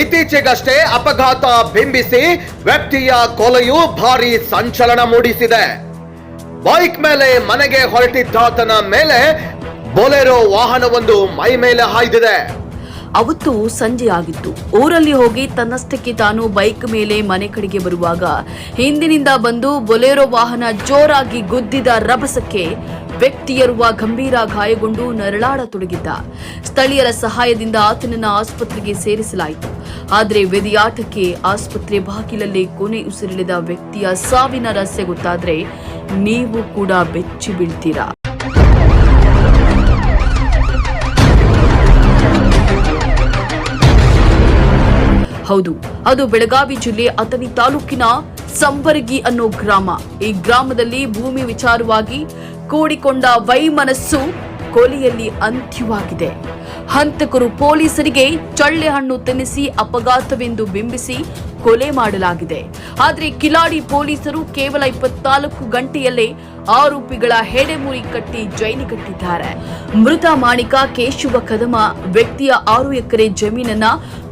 ಇತ್ತೀಚೆಗಷ್ಟೇ ಅಪಘಾತ ಬಿಂಬಿಸಿ ವ್ಯಕ್ತಿಯ ಕೊಲೆಯು ಭಾರಿ ಸಂಚಲನ ಮೂಡಿಸಿದೆ. ಬೈಕ್ ಮೇಲೆ ಮನೆಗೆ ಹೊರಟಿದ್ದಾತನ ಮೇಲೆ ಬೊಲೆರೋ ವಾಹನವೊಂದು ಮೈ ಮೇಲೆ ಹಾಯ್ದಿದೆ. ಅವತ್ತು ಸಂಜೆ ಆಗಿತ್ತು. ಊರಲ್ಲಿ ಹೋಗಿ ತನ್ನಷ್ಟಕ್ಕೆ ತಾನು ಬೈಕ್ ಮೇಲೆ ಮನೆ ಕಡೆಗೆ ಬರುವಾಗ ಹಿಂದಿನಿಂದ ಬಂದು ಬೊಲೆರೋ ವಾಹನ ಜೋರಾಗಿ ಗುದ್ದಿದ ರಭಸಕ್ಕೆ ವ್ಯಕ್ತಿಯರುವ ಗಂಭೀರ ಗಾಯಗೊಂಡು ನರಳಾಡತೊಡಗಿದ್ದ ಸ್ಥಳೀಯರ ಸಹಾಯದಿಂದ ಆತನನ್ನು ಆಸ್ಪತ್ರೆಗೆ ಸೇರಿಸಲಾಯಿತು. ಆದರೆ ವೆದಿಯಾಟಕ್ಕೆ ಆಸ್ಪತ್ರೆ ಬಾಗಿಲಲ್ಲಿ ಕೊನೆ ಉಸಿರಿಳಿದ ವ್ಯಕ್ತಿಯ ಸಾವಿನ ರಹಸ್ಯ ಗೊತ್ತಾದರೆ ನೀವು ಕೂಡ ಬೆಚ್ಚಿ ಬೀಳ್ತೀರಾ. ಹೌದು, ಅದು ಬೆಳಗಾವಿ ಜಿಲ್ಲೆ ಅಥಣಿ ತಾಲೂಕಿನ ಸಂಬರಗಿ ಅನ್ನೋ ಗ್ರಾಮ. ಈ ಗ್ರಾಮದಲ್ಲಿ ಭೂಮಿ ವಿಚಾರವಾಗಿ ಕೂಡಿಕೊಂಡ ವೈಮನಸ್ಸು ಕೊಲೆಯಲ್ಲಿ ಅಂತ್ಯವಾಗಿದೆ. ಹಂತಕರು ಪೊಲೀಸರಿಗೆ ಚಳ್ಳೆ ಹಣ್ಣು ತಿನ್ನಿಸಿ ಅಪಘಾತವೆಂದು ಬಿಂಬಿಸಿ ಕೊಲೆ ಮಾಡಲಾಗಿದೆ. ಆದರೆ ಕಿಲಾಡಿ ಪೊಲೀಸರು ಕೇವಲ ಇಪ್ಪತ್ನಾಲ್ಕು ಗಂಟೆಯಲ್ಲೇ ಆರೋಪಿಗಳ ಹೆಡೆಮುರಿ ಕಟ್ಟಿ ಜೈಲಿಗಟ್ಟಿದ್ದಾರೆ. ಮೃತ ಮಾಣಿಕ ಕೇಶವ ಕದಮ ವ್ಯಕ್ತಿಯ ಆರು ಎಕರೆ ಜಮೀನನ್ನ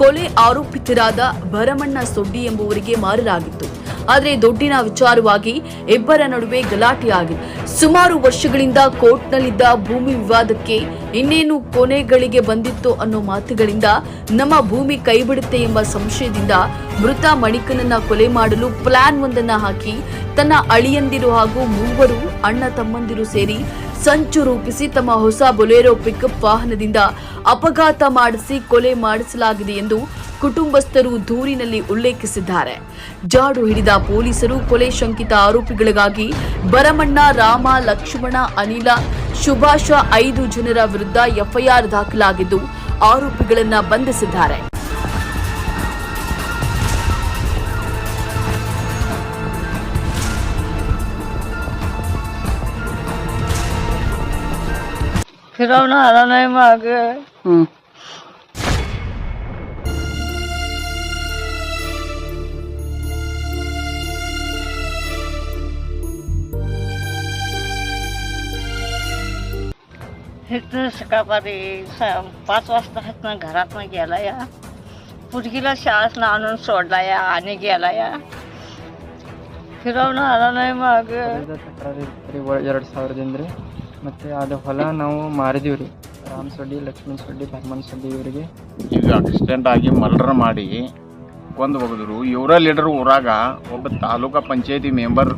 ಕೊಲೆ ಆರೋಪಿತರಾದ ಭರಮಣ್ಣ ಸೊಡ್ಡಿ ಎಂಬುವರಿಗೆ ಮಾರಲಾಗಿತ್ತು. ಆದರೆ ದುಡ್ಡಿನ ವಿಚಾರವಾಗಿ ಇಬ್ಬರ ನಡುವೆ ಗಲಾಟೆಯಾಗಿದೆ. ಸುಮಾರು ವರ್ಷಗಳಿಂದ ಕೋರ್ಟ್ನಲ್ಲಿದ್ದ ಭೂಮಿ ವಿವಾದಕ್ಕೆ ಇನ್ನೇನು ಕೊನೆಗಳಿಗೆ ಬಂದಿತ್ತು ಅನ್ನೋ ಮಾತುಗಳಿಂದ ನಮ್ಮ ಭೂಮಿ ಕೈಬಿಡುತ್ತೆ ಎಂಬ ಸಂಶಯದಿಂದ ಮೃತ ಮಣಿಕನನ್ನ ಕೊಲೆ ಮಾಡಲು ಪ್ಲಾನ್ ಒಂದನ್ನ ಹಾಕಿ ತನ್ನ ಅಳಿಯಂದಿರು ಹಾಗೂ ಮೂವರು ಅಣ್ಣ ತಮ್ಮಂದಿರು ಸೇರಿ ಸಂಚು ರೂಪಿಸಿ ತಮ್ಮ ಹೊಸ ಬೊಲೆರೋ ಪಿಕಪ್ ವಾಹನದಿಂದ ಅಪಘಾತ ಮಾಡಿಸಿ ಕೊಲೆ ಮಾಡಿಸಲಾಗಿದೆ ಎಂದು ಕುಟುಂಬಸ್ಥರು ದೂರಿನಲ್ಲಿ ಉಲ್ಲೇಖಿಸಿದ್ದಾರೆ ಜಾಡು ಹಿಡಿದ ಪೊಲೀಸರು ಕೊಲೆ ಶಂಕಿತ ಆರೋಪಿಗಳಿಗಾಗಿ ಭರಮಣ್ಣ ರಾಮ ಲಕ್ಷ್ಮಣ ಅನಿಲ ಸುಭಾಷ ಐದು ಜನರ ವಿರುದ್ಧ ಎಫ್ಐಆರ್ ದಾಖಲಾಗಿದ್ದು ಆರೋಪಿಗಳನ್ನ ಬಂಧಿಸಿದ್ದಾರೆ फिरवणं आला नाही मग इथं सकाळपारी स- पाच वाजता हातनं घरातनं गेला या पुरगीला शाळेतनं आणून सोडला या आणि गेला या फिरवणं आला नाही मग ಹೊಲದ ತಕರಾರು ಇತ್ತು ರೀ ಎರಡು ಸಾವಿರದಿಂದ ರೀ ಮತ್ತು ಅದು ಹೊಲ ನಾವು ಮಾರಿದೀವಿ ರೀ ರಾಮ್ ಸೊಡ್ಡಿ ಲಕ್ಷ್ಮಣ್ ಸೊಡ್ಡಿ ಭರ್ಮನ್ ಸೊಡ್ಡಿ ಇವರಿಗೆ ಈಗ ಆಕ್ಸಿಡೆಂಟ್ ಆಗಿ ಮರ್ಡರ್ ಮಾಡಿ ಕೊಂದು ಹೋಗಿದ್ರು ಇವರ ಲೀಡರ್ ಊರಾಗ ಒಬ್ಬ ತಾಲೂಕಾ ಪಂಚಾಯತಿ ಮೆಂಬರ್